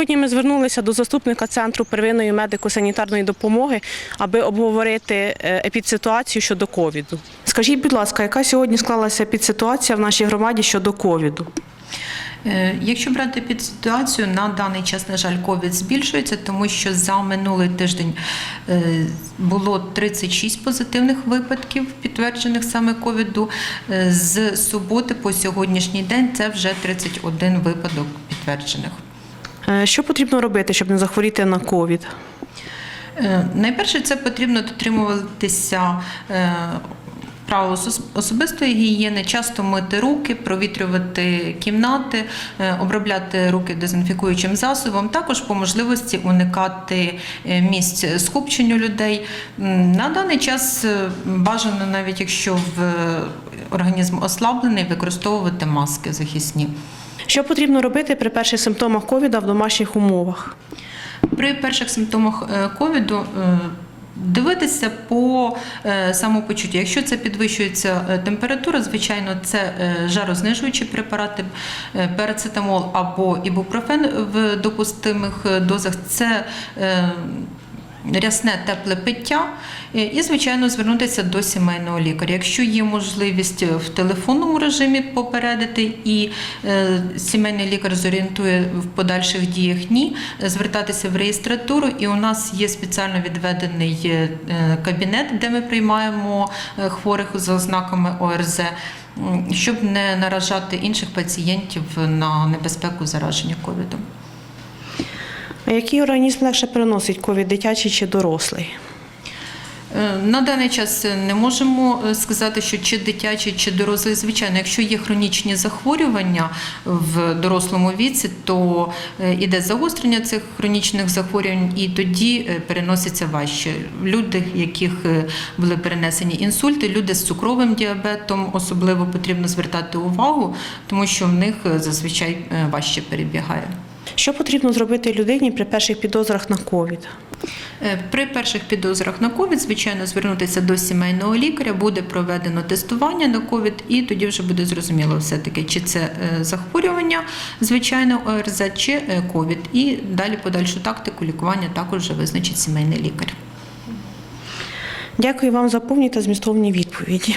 Сьогодні ми звернулися до заступника центру первинної медико-санітарної допомоги, аби обговорити е, епідситуацію щодо ковіду. Скажіть, будь ласка, яка сьогодні склалася епідситуація в нашій громаді щодо ковіду? Е, Якщо брати під ситуацію, на даний час, на жаль, ковід збільшується, тому що за минулий тиждень е, було 36 позитивних випадків, підтверджених саме ковіду. З суботи по сьогоднішній день це вже 31 випадок підтверджених. Е, Що потрібно робити, щоб не захворіти на ковід? Е, Найперше, це потрібно дотримуватися. е, Правил особистої гігієни, часто мити руки, провітрювати кімнати, обробляти руки дезінфікуючим засобом, також по можливості уникати місць скупченню людей. На даний час бажано, навіть якщо в організм ослаблений, використовувати маски захисні. Що потрібно робити при перших симптомах ковіда в домашніх умовах? При перших симптомах е, ковіду е, дивитися по е, самопочуттю. Якщо це підвищується температура, звичайно, це жарознижуючі препарати, парацетамол або ібупрофен в допустимих дозах. Це Рясне тепле пиття е, і, звичайно, звернутися до сімейного лікаря. Якщо є можливість в телефонному режимі попередити і е, сімейний лікар зорієнтує в подальших діях ні, е, звертатися в реєстратуру. І у нас є спеціально відведений е, кабінет, де ми приймаємо е, хворих за ознаками ОРЗ, щоб не наражати інших пацієнтів на небезпеку зараження ковідом. А який організм легше переносить ковід, дитячий чи дорослий? Е, На даний час не можемо е, сказати, що чи дитячий, чи дорослий. Звичайно, якщо є хронічні захворювання в дорослому віці, то е, іде загострення цих хронічних захворювань, і тоді переноситься важче. Люди, яких були перенесені інсульти, люди з цукровим діабетом особливо потрібно звертати увагу, тому що в них зазвичай важче перебігає. Що потрібно зробити людині при перших підозрах на ковід? Е, При перших підозрах на ковід, звичайно, звернутися до сімейного лікаря, буде проведено тестування на ковід, і тоді вже буде зрозуміло все-таки, чи це е, захворювання, звичайно, ОРЗ, чи е, ковід. І далі подальшу тактику лікування також вже визначить сімейний лікар. Дякую вам за повні та змістовні відповіді.